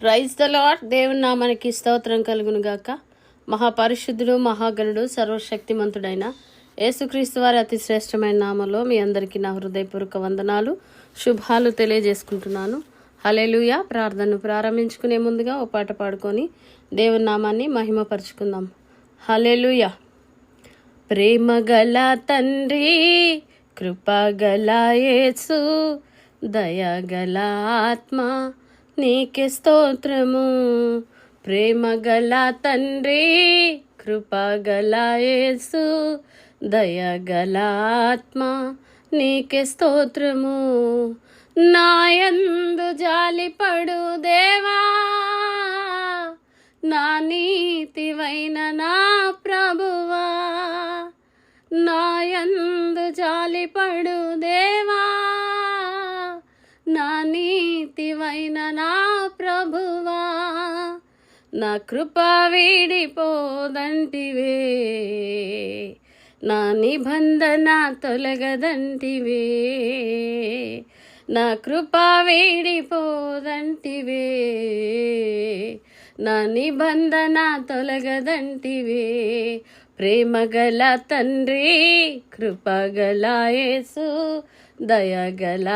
Praise the Lord దేవుని నామానికి స్తోత్రం కలుగును గాక. మహాపరిశుద్ధుడు మహాగణుడు సర్వశక్తిమంతుడైన యేసుక్రీస్తు వారి అతి శ్రేష్టమైన నామలో మీ అందరికీ నా హృదయపూర్వక వందనాలు శుభాలు తెలియజేసుకుంటున్నాను. హలేలుయ ప్రార్థనను ప్రారంభించుకునే ముందుగా ఓ పాట పాడుకొని దేవుని నామాన్ని మహిమపరుచుకుందాం. హలేలుయ ప్రేమ గల తండ్రి కృపగల యేసు దయగల ఆత్మ నీకే స్తోత్రము. ప్రేమ గల తండ్రి కృపగల యేసు దయగల ఆత్మ నీకే స్తోత్రము. నాయందు జాలిపడు దేవా నా నీతివైన నా ప్రభువా. నాయందు జాలిపడు దేవా నా నీతివైన నా కృప వీడిపోదంటివే. నా నిబంధన తొలగదంటివే. నా కృప వీడిపోదంటివే. నా నిబంధన తొలగదంటివే. ప్రేమగల తండ్రి కృపగల యేసు దయగల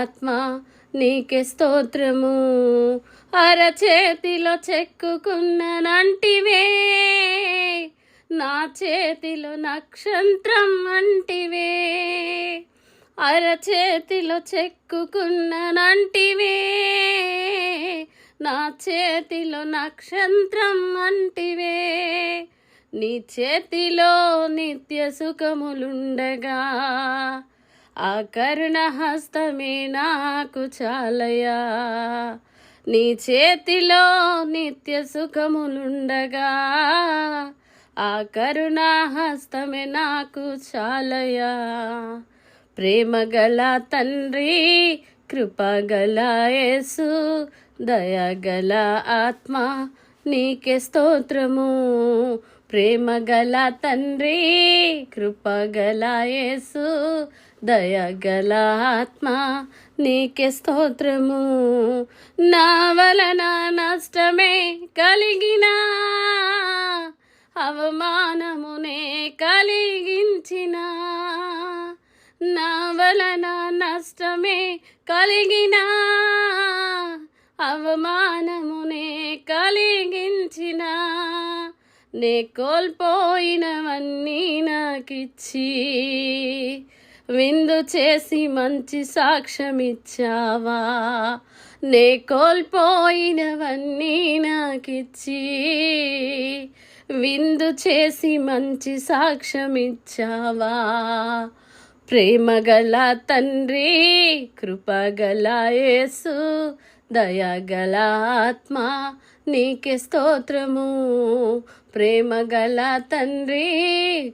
ఆత్మ నీకే స్తోత్రము. అరచేతిలో చెక్కుకున్ననంటివే నా చేతిలో నక్షత్రం అంటివే అరచేతిలో చెక్కుకున్ననంటివే నా చేతిలో నక్షత్రం అంటివే నీ చేతిలో నిత్య సుఖములుండగా. ఆ కరుణ హస్తమే నాకు చాలయా నీ చేతిలో నిత్య సుఖములుండగా ఆ కరుణ హస్తమే నాకు చాలయా ప్రేమగల తండ్రి కృపగల యేసు దయగల ఆత్మ నీకే స్తోత్రము. ప్రేమగల తండ్రి కృపగల యేసు దయగల ఆత్మ నీకే స్తోత్రము. నా వలన నష్టమే కలిగినా అవమానమునే కలిగించిన. నా వలన నష్టమే కలిగిన అవమానమునే కలిగించిన. నే కోల్పోయినవన్నీ నాకిచ్చి విందు చేసి మంచి సాక్ష్యమిచ్చావా? నే కోల్పోయినవన్నీ నాకిచ్చి విందు చేసి మంచి సాక్ష్యమిచ్చావా? ప్రేమగల తండ్రి కృపగల యేసు దయగల ఆత్మ నీకే స్తోత్రము. ప్రేమగల తండ్రి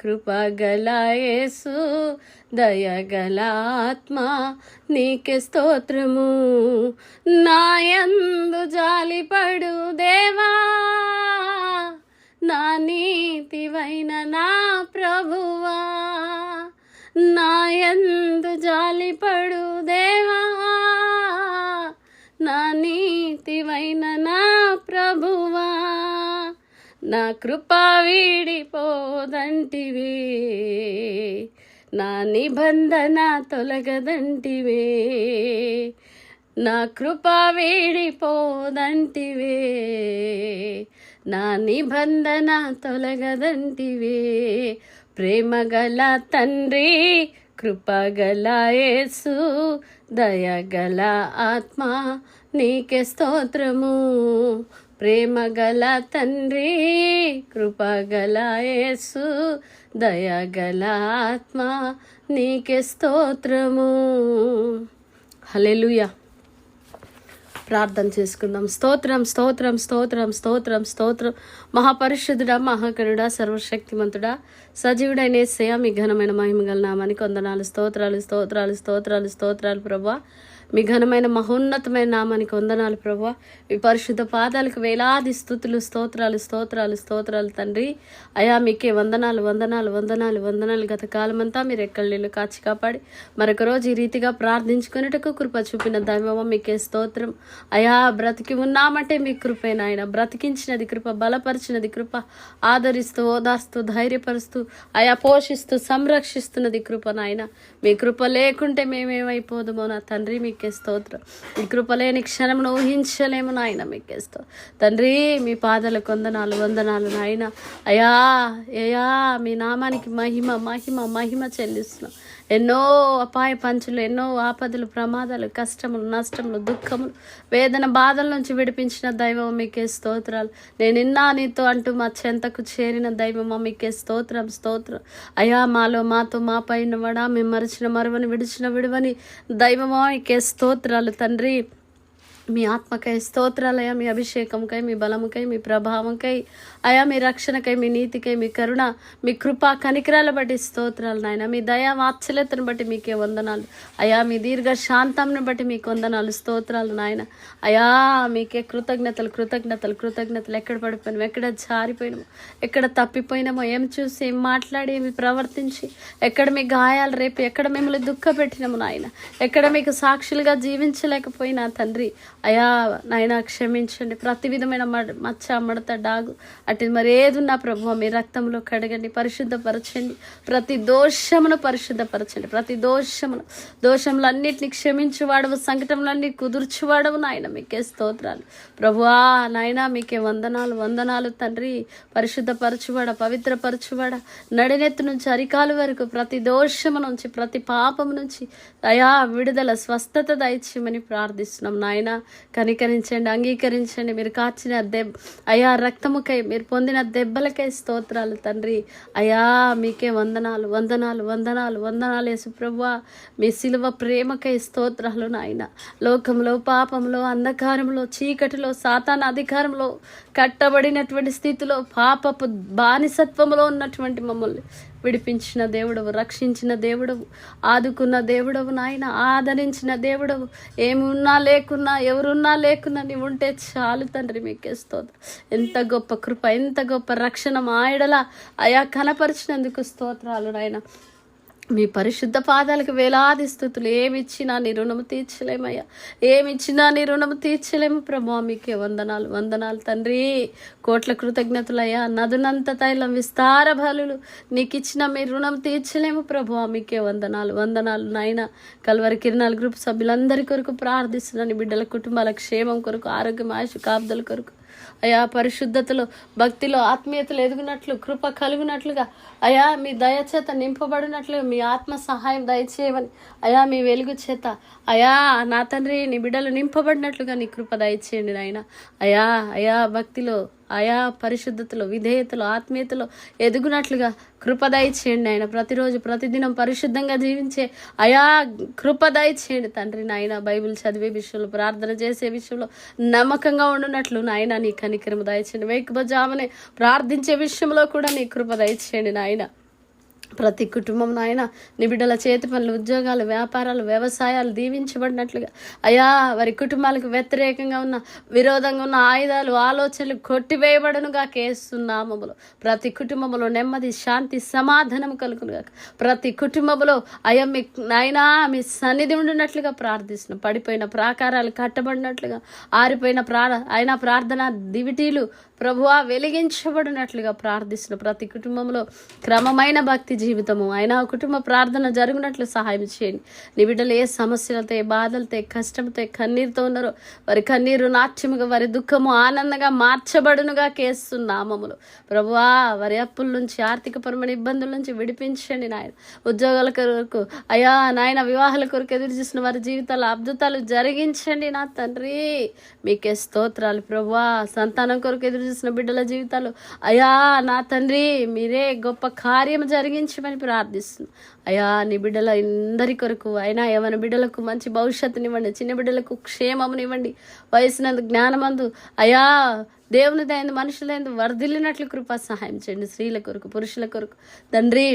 కృపగల యేసు దయగల ఆత్మ నీకే స్తోత్రము. నాయందు జాలిపడు దేవా నా నీతివైన నా ప్రభువా. నాయందు జాలిపడు దేవా నా నీతివైన నా ప్రభువా నా కృప వీడిపోదంటివే నా నిబంధన తొలగదంటివే నా కృప వీడిపోదంటివే నా నిబంధన తొలగదంటివే ప్రేమగల తండ్రి కృపగల యేసు దయగల ఆత్మ నీకే స్తోత్రము. ప్రేమగల తండ్రి కృపగల యేసు దయగల ఆత్మ నీకే స్తోత్రము. హలెలుయా ప్రార్థన చేసుకుందాం. స్తోత్రం స్తోత్రం స్తోత్రం స్తోత్రం స్తోత్రం. మహాపరిశుద్ధుడా మహాకరుడా సర్వశక్తిమంతుడా సజీవుడైన సేయ మీ ఘనమైన మహిమ గల నామానికి వందనాలు స్తోత్రాలు స్తోత్రాలు స్తోత్రాలు స్తోత్రాలు ప్రభా మీ ఘనమైన మహోన్నతమైన నామానికి వందనాలు ప్రభా మీ పరిశుద్ధ పాదాలకు వేలాది స్థుతులు స్తోత్రాలు స్తోత్రాలు స్తోత్రాలు తండ్రి. అయా మీకే వందనాలు వందనాలు వందనాలు వందనాలు గత కాలమంతా మీరు ఎక్కడలేళ్ళు కాచి కాపాడి మరొక రోజు ఈ రీతిగా ప్రార్థించుకునేటకు కృప చూపిన దైవమ మీకే స్తోత్రం. అయా బ్రతికి ఉన్నామంటే మీ కృపే నాయన. బ్రతికించినది కృప బలపరిచి ఇచ్చినది కృప. ఆదరిస్తూ ఓదార్స్తూ ధైర్యపరుస్తూ అయా పోషిస్తూ సంరక్షిస్తున్నది కృప నాయన. మీ కృప లేకుంటే మేమేమైపోదుమో నా తండ్రి మీకే స్తోత్రం. మీ కృప లేని క్షణమును ఊహించలేము నాయన మీకే స్తోత్రం. తండ్రి మీ పాదల కొందనాలు వందనాలు నాయన. అయా అయా మీ నామానికి మహిమ మహిమ మహిమ చెల్లిస్తున్నాం. ఎన్నో అపాయ పంచులు ఎన్నో ఆపదలు ప్రమాదాలు కష్టములు నష్టములు దుఃఖములు వేదన బాధల నుంచి విడిపించిన దైవం మీకే స్తోత్రాలు. నేను ఇన్నా నీతో అంటూ మా చెంతకు చేరిన దైవమా మీకే స్తోత్రం స్తోత్రం. అయా మాలో మాతో మా పైన వడా మేము మరిచిన మరువని విడిచిన విడువని దైవమా? మీకే స్తోత్రాలు తండ్రి. మీ ఆత్మకై స్తోత్రాలయ మీ అభిషేకంకై మీ బలముకై మీ ప్రభావంకై అయా మీ రక్షణకై మీ నీతికై మీ కరుణ మీ కృప కనికరాల బట్టి స్తోత్రాలు నాయన. మీ దయా వాత్సల్యతను బట్టి మీకే వందనాలు. అయా మీ దీర్ఘ శాంతంను బట్టి మీకు వందనాలు స్తోత్రాలు నాయన. అయా మీకే కృతజ్ఞతలు కృతజ్ఞతలు కృతజ్ఞతలు. ఎక్కడ పడిపోయినాము ఎక్కడ జారిపోయినాము ఎక్కడ తప్పిపోయినామో ఏం చూసి ఏం మాట్లాడి ఏమి ప్రవర్తించి ఎక్కడ మీ గాయాలు రేపు ఎక్కడ మిమ్మల్ని దుఃఖపెట్టినాము నాయన. ఎక్కడ మీకు సాక్షులుగా జీవించలేకపోయినా తండ్రి అయా నాయన క్షమించండి. ప్రతి విధమైన మడ- మచ్చ మడత డాగు అటు మరి ఏది ఉన్నా ప్రభు మీ రక్తంలో కడగండి పరిశుద్ధపరచండి. ప్రతి దోషమును పరిశుద్ధపరచండి. ప్రతి దోషమును దోషములన్నిటిని క్షమించువాడవు సంకటములన్నీ కుదుర్చువాడవు నాయన మీకే స్తోత్రాలు. ప్రభువా నాయన మీకే వందనాలు వందనాలు తండ్రి. పరిశుద్ధపరచువాడ పవిత్రపరచువాడ? నడినెత్తు నుంచి అరికాలు వరకు ప్రతి దోషము నుంచి ప్రతి పాపము నుంచి అయా విడుదల స్వస్థత దయచేయమని ప్రార్థిస్తున్నాం నాయన. కనికరించండి అంగీకరించండి. మీరు కాచిన దెబ్ అయా రక్తముకై మీరు పొందిన దెబ్బలకై స్తోత్రాలు తండ్రి. అయా మీకే వందనాలు వందనాలు వందనాలు వందనాలు యేసుప్రభువా మీ సిలువ ప్రేమకై స్తోత్రాలు నాయన. లోకంలో పాపంలో అంధకారంలో చీకటిలో సాతాన అధికారంలో కట్టబడినటువంటి స్థితిలో పాపపు బానిసత్వంలో ఉన్నటువంటి మమ్మల్ని విడిపించిన దేవుడవు రక్షించిన దేవుడవు ఆదుకున్న దేవుడవు నాయన ఆదరించిన దేవుడవు. ఏమి ఉన్నా లేకున్నా ఎవరున్నా లేకున్నా నీవు ఉంటే చాలు తండ్రి మీకే స్తోత్రం. ఎంత గొప్ప కృప ఎంత గొప్ప రక్షణ మా ఆయడల అయా కనపరిచినందుకు స్తోత్రాలు నాయన. మీ పరిశుద్ధ పాదాలకు వేలాది స్థుతులు. ఏమిచ్చినా నీ రుణము తీర్చలేమయ్యా. ఏమిచ్చినా నీ రుణము తీర్చలేము ప్రభా. మీకే వందనాలు వందనాలు తండ్రి. కోట్ల కృతజ్ఞతలయ్యా. నదునంత తైలం విస్తార బలులు. నీకు ఇచ్చిన మీ రుణం తీర్చలేము ప్రభా. మీకే వందనాలు వందనాలు నాయన. కల్వరి కిరణాల గ్రూప్ సభ్యులందరి కొరకు ప్రార్థిస్తున్నాను. బిడ్డల కుటుంబాల క్షేమం కొరకు ఆరోగ్యం ఆయుష్ కాపుదల కొరకు. అయా పరిశుద్ధతలో భక్తిలో ఆత్మీయతలు ఎదుగునట్లు కృప కలుగునట్లుగా అయా మీ దయచేత నింపబడినట్లు నింపబడినట్లుగా మీ ఆత్మ సహాయం దయచేయమని అయా మీ వెలుగు చేత అయా నా తండ్రి నీ బిడ్డలు నింపబడినట్లుగా నీ కృప దయచేయండి నాయన. అయా అయా భక్తిలో ఆయా పరిశుద్ధతలో విధేయతలో ఆత్మీయతలో ఎదుగునట్లుగా కృపదయ చేయండి ఆయన. ప్రతిరోజు ప్రతిదినం పరిశుద్ధంగా జీవించే అయా కృపదయ చేయండి. తండ్రి నాయన బైబిల్ చదివే విషయంలో ప్రార్థన చేసే విషయంలో నమ్మకంగా ఉండునట్లు నాయన నీ కనికరము దయచేయండి. వేకుబజామనే ప్రార్థించే విషయంలో కూడా నీ కృపదయ చేయండి నాయన. ప్రతి కుటుంబం నాయన నీ బిడ్డల చేతి పనులు ఉద్యోగాలు వ్యాపారాలు వ్యవసాయాలు దీవించబడినట్లుగా. అయా వారి కుటుంబాలకు వ్యతిరేకంగా ఉన్న విరోధంగా ఉన్న ఆయుధాలు ఆలోచనలు కొట్టివేయబడనుగా కేస్తున్నామములు ప్రతి కుటుంబంలో నెమ్మది శాంతి సమాధానం కలుగునుగా ప్రతి కుటుంబంలో అయ్యా మీ నాయనా మీ సన్నిధి ఉండినట్లుగా ప్రార్థిస్తున్నాం. పడిపోయిన ప్రాకారాలు కట్టబడినట్లుగా ఆరిపోయిన ప్రా ఆయన ప్రార్థన దివిటీలు ప్రభువా వెలిగించబడినట్లుగా ప్రార్థిస్తున్న ప్రతి కుటుంబంలో క్రమమైన భక్తి జీవితము. అయినా కుటుంబ ప్రార్థన జరిగినట్లు సహాయం చేయండి. నీ బిడ్డలు ఏ సమస్యలతో ఏ బాధలతో ఏ కష్టంతో కన్నీరుతో ఉన్నారో వారి కన్నీరు నాట్యముగా వారి దుఃఖము ఆనందంగా మార్చబడునుగా కేస్తున్నామములు ప్రభువా వారి అప్పుల నుంచి ఆర్థికపరమైన ఇబ్బందుల నుంచి విడిపించండి నాయన. ఉద్యోగాల కొరకు అయా నాయన వివాహాల కొరకు ఎదురు చూసిన వారి జీవితాలు అద్భుతాలు జరిగించండి నా తండ్రి. మీకే స్తోత్రాలు ప్రభువా. సంతానం కొరకు ఎదురు చూసిన బిడ్డల జీవితాలు. అయా నా తండ్రి మీరే గొప్ప కార్యం జరిగించమని ప్రార్థిస్తున్నాను అయా నీ బిడ్డల అందరి కొరకు అయినా ఏమైనా బిడ్డలకు మంచి భవిష్యత్తునివ్వండి చిన్న బిడ్డలకు క్షేమమునివ్వండి వయసునందు జ్ఞానమందు. అయా దేవుని దయందు మనుషులందు వర్ధిల్లినట్లు కృప సహాయం చేయండి స్త్రీల కొరకు పురుషుల కొరకు. తండ్రి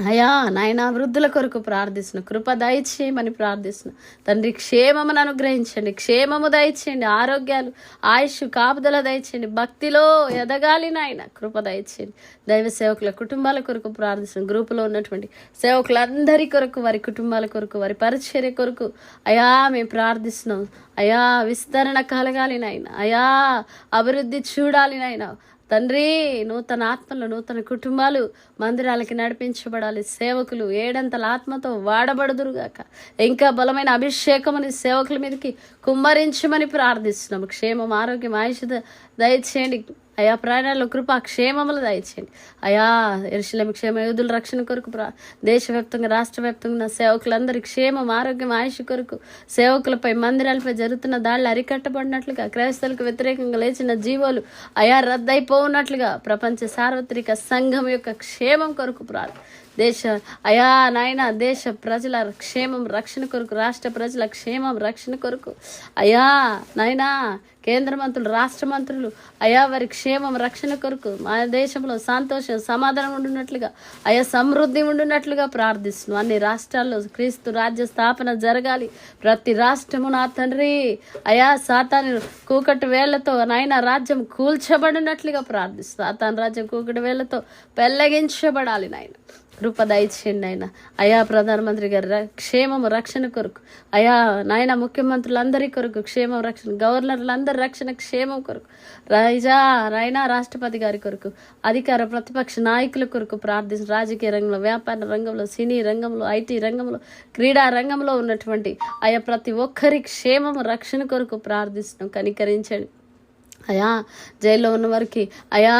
అయా నాయన వృద్ధుల కొరకు ప్రార్థిస్తున్న కృప దయచేయమని ప్రార్థిస్తున్న. తండ్రి క్షేమమును అనుగ్రహించండి క్షేమము దయచేయండి ఆరోగ్యాలు ఆయుష్ కాపుదల దయచేయండి భక్తిలో ఎదగాలి నాయన కృప దయచేయండి. దైవ సేవకుల కుటుంబాల కొరకు ప్రార్థిస్తున్న గ్రూపులో ఉన్నటువంటి సేవకులందరి కొరకు వారి కుటుంబాల కొరకు వారి పరిచర్య కొరకు అయా మేము ప్రార్థిస్తున్నాం. అయా విస్తరణ కలగాలి నాయన అయా అభివృద్ధి చూడాలి నాయన తండ్రి నూతన ఆత్మలు నూతన కుటుంబాలు మందిరాలకి నడిపించబడాలి. సేవకులు ఏడంతల ఆత్మతో వాడబడుదురుగాక. ఇంకా బలమైన అభిషేకమని సేవకుల మీదకి కుమ్మరించమని ప్రార్థిస్తున్నాము. క్షేమం ఆరోగ్యం ఆయుష దయచేయండి. అయా ప్రయాణాల్లో కృప క్షేమములు దయచేయండి. అయా ఎరుశలేమి క్షేమ యోధుల రక్షణ కొరకు ప్రా దేశవ్యాప్తంగా రాష్ట్ర వ్యాప్తంగా సేవకులందరి క్షేమం ఆరోగ్యం ఆయుష్ కొరకు సేవకులపై మందిరాలపై జరుగుతున్న దాడులు అరికట్టబడినట్లుగా క్రైస్తవులకు వ్యతిరేకంగా లేచిన జీవోలు అయా రద్దయిపోనట్లుగా ప్రపంచ సార్వత్రిక సంఘం యొక్క క్షేమం కొరకు ప్రార్థన దేశ అయా నాయన దేశ ప్రజల క్షేమం రక్షణ కొరకు రాష్ట్ర ప్రజల క్షేమం రక్షణ కొరకు. అయా నాయనా కేంద్ర మంత్రులు రాష్ట్ర మంత్రులు అయా వారి క్షేమం రక్షణ కొరకు మా దేశంలో సంతోషం సమాధానం ఉండున్నట్లుగా అయా సమృద్ధి ఉండున్నట్లుగా ప్రార్థిస్తున్నాం. అన్ని రాష్ట్రాల్లో క్రీస్తు రాజ్య స్థాపన జరగాలి. ప్రతి రాష్ట్రము నా తండ్రి. అయా సాతాను కూకటి వేళ్ళతో నాయన రాజ్యం కూల్చబడినట్లుగా ప్రార్థిస్తున్నాం. సాతాన్ రాజ్యం కూకటి వేళ్ళతో పెళ్ళగించబడాలి నాయన. కృప దయచేయండి ఆయన. అయా ప్రధానమంత్రి గారి క్షేమము రక్షణ కొరకు. అయా నాయన ముఖ్యమంత్రులందరి కొరకు క్షేమం రక్షణ గవర్నర్లందరి రక్షణ క్షేమం కొరకు. రైజా నాయన రాష్ట్రపతి గారి కొరకు అధికార ప్రతిపక్ష నాయకుల కొరకు ప్రార్థించి. రాజకీయ రంగంలో వ్యాపార రంగంలో సినీ రంగంలో ఐటీ రంగంలో క్రీడా రంగంలో ఉన్నటువంటి ఆయా ప్రతి ఒక్కరి క్షేమము రక్షణ కొరకు ప్రార్థిస్తున్నాం. కనికరించండి. అయా జైల్లో ఉన్న వారికి అయా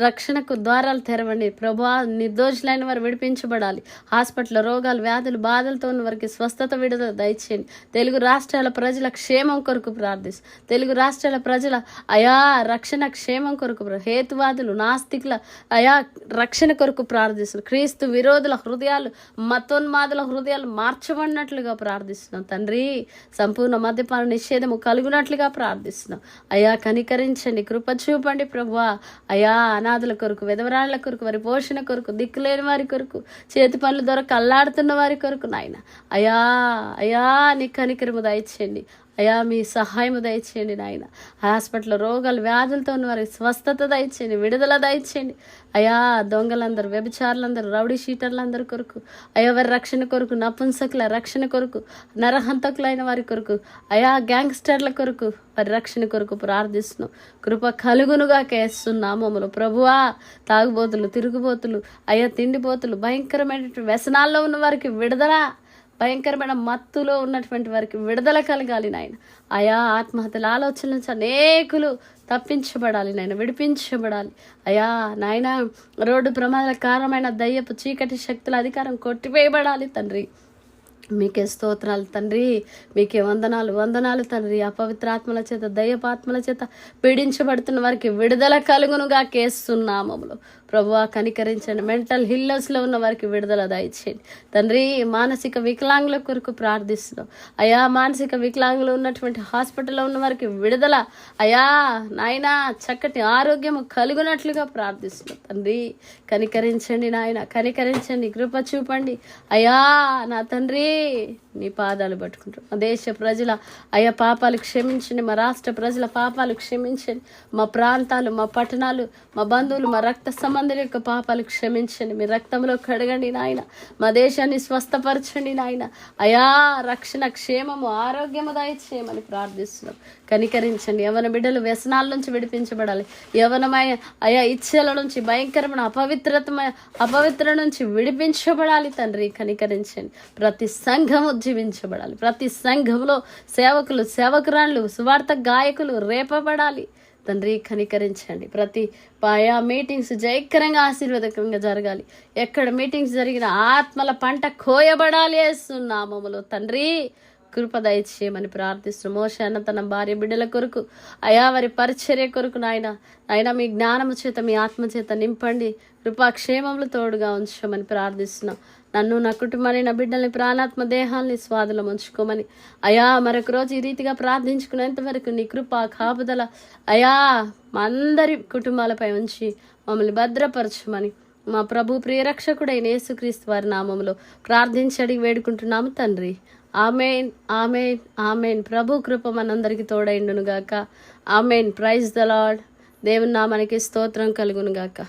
రక్షణకు ద్వారాలు తెరవండి. ప్రభా నిర్దోషులైన వారు విడిపించబడాలి. హాస్పిటల్ రోగాలు వ్యాధులు బాధలతో ఉన్న వారికి స్వస్థత విడుదల దయచేయండి. తెలుగు రాష్ట్రాల ప్రజల క్షేమం కొరకు ప్రార్థిస్తు తెలుగు రాష్ట్రాల ప్రజల అయా రక్షణ క్షేమం కొరకు హేతువాదులు నాస్తికుల అయా రక్షణ కొరకు ప్రార్థిస్తున్నాం క్రీస్తు విరోధుల హృదయాలు మతోన్మాదుల హృదయాలు మార్చబడినట్లుగా ప్రార్థిస్తున్నాం. తండ్రి సంపూర్ణ మద్యపాన నిషేధము కలుగునట్లుగా ప్రార్థిస్తున్నాం. అయా కనిక కనికరించండి కృప చూపండి ప్రభువా. అయా అనాథుల కొరకు విధవరాళ్ళ కొరకు వారి పోషణ కొరకు దిక్కులేని వారి కొరకు చేతి పనులు దొరక అల్లాడుతున్న వారి కొరకు నాయన. అయా అయా నీ కనికరము దయచేయండి. అయా మీ సహాయము దయచేయండి నాయన. హాస్పిటల్ రోగాలు వ్యాధులతో ఉన్న వారికి స్వస్థత దయచేయండి విడుదల దయచేయండి. అయా దొంగలందరూ వ్యభిచారులందరూ రౌడీ షీటర్లందరి కొరకు అయా వారి రక్షణ కొరకు నపుంసకుల రక్షణ కొరకు నరహంతకులైన వారి కొరకు అయా గ్యాంగ్స్టర్ల కొరకు వారి రక్షణ కొరకు ప్రార్థిస్తున్నాం. కృప కలుగునుగా కేస్తున్నామములు ప్రభువా తాగుబోతులు తిరుగుబోతులు అయా తిండిపోతులు భయంకరమైనటువంటి వ్యసనాల్లో ఉన్న వారికి విడుదల భయంకరమైన మత్తులో ఉన్నటువంటి వారికి విడుదల కలగాలి నాయన. ఆయా ఆత్మహత్యల ఆలోచన నుంచి అనేకులు తప్పించబడాలి నాయన విడిపించబడాలి. అయా నాయన రోడ్డు ప్రమాదాల కారణమైన దయ్యపు చీకటి శక్తుల అధికారం కొట్టివేయబడాలి తండ్రి. మీకే స్తోత్రాలు తండ్రి. మీకే వందనాలు వందనాలు తండ్రి. అపవిత్రాత్మల చేత దయ్యపాత్మల చేత పీడించబడుతున్న వారికి విడుదల కలుగునుగా కేస్తున్నామములు ప్రభు కనికరించండి. మెంటల్ హిల్లర్స్లో ఉన్న వారికి విడుదల దయచేయండి. తండ్రి మానసిక వికలాంగుల కొరకు ప్రార్థిస్తున్నాం. అయా మానసిక వికలాంగులు ఉన్నటువంటి హాస్పిటల్లో ఉన్న వారికి విడుదల. అయా నాయన చక్కటి ఆరోగ్యము కలుగునట్లుగా ప్రార్థిస్తున్నాం. తండ్రి కనికరించండి నాయన కనికరించండి కృప చూపండి. అయా నా తండ్రి Yay! నీ పాదాలు పట్టుకుంటాం. మా దేశ ప్రజల అయా పాపాలు క్షమించండి. మా రాష్ట్ర ప్రజల పాపాలు క్షమించండి. మా ప్రాంతాలు మా పట్టణాలు మా బంధువులు మా రక్త సంబంధుల యొక్క పాపాలు క్షమించండి. మీ రక్తంలో కడగండి నాయన. మా దేశాన్ని స్వస్థపరచండి నాయన. అయా రక్షణ క్షేమము ఆరోగ్యము దయచేయమని ప్రార్థిస్తున్నాం. కనికరించండి. యవన బిడ్డలు వ్యసనాల నుంచి విడిపించబడాలి. యవనమయ అయా ఇచ్చల నుంచి భయంకరమైన అపవిత్రతమయ అపవిత్ర నుంచి విడిపించబడాలి తండ్రి. కనికరించండి. ప్రతి సంఘము జీవించబడాలి ప్రతి సంఘంలో సేవకులు సేవకురాళ్ళు సువార్త గాయకులు రేపబడాలి. తండ్రి కనికరించండి. ప్రతి పాయా మీటింగ్స్ జయకరంగా ఆశీర్వాదకరంగా జరగాలి. ఎక్కడ మీటింగ్స్ జరిగిన ఆత్మల పంట కోయబడాలి వేస్తున్నామములో తండ్రి కృప దయచేయమని ప్రార్థిస్తున్నాం మోషన్న తన భార్య బిడ్డల కొరకు అయా వారి పరిచర్య కొరకు నాయన నాయన మీ జ్ఞానము చేత మీ ఆత్మ చేత నింపండి. కృపాక్షేమములు తోడుగా ఉంచమని ప్రార్థిస్తున్నాం. నన్ను నా కుటుంబాన్ని నా బిడ్డల్ని ప్రాణాత్మ దేహాల్ని స్వాదులం ఉంచుకోమని. అయా మరొక రోజు ఈ రీతిగా ప్రార్థించుకునేంత వరకు నీ కృప కాపుదల అయా మా అందరి కుటుంబాలపై ఉంచి మమ్మల్ని భద్రపరచమని. మా ప్రభు ప్రియరక్షకుడైన యేసుక్రీస్తు వారి నామంలో ప్రార్థించడి వేడుకుంటున్నాము తండ్రి. Amen amen amen. ప్రభు కృప మనందరికీ తోడైండును గాక ఆమెన్. ప్రైజ్ ద లాడ్ దేవుని నామానికి స్తోత్రం కలుగును గాక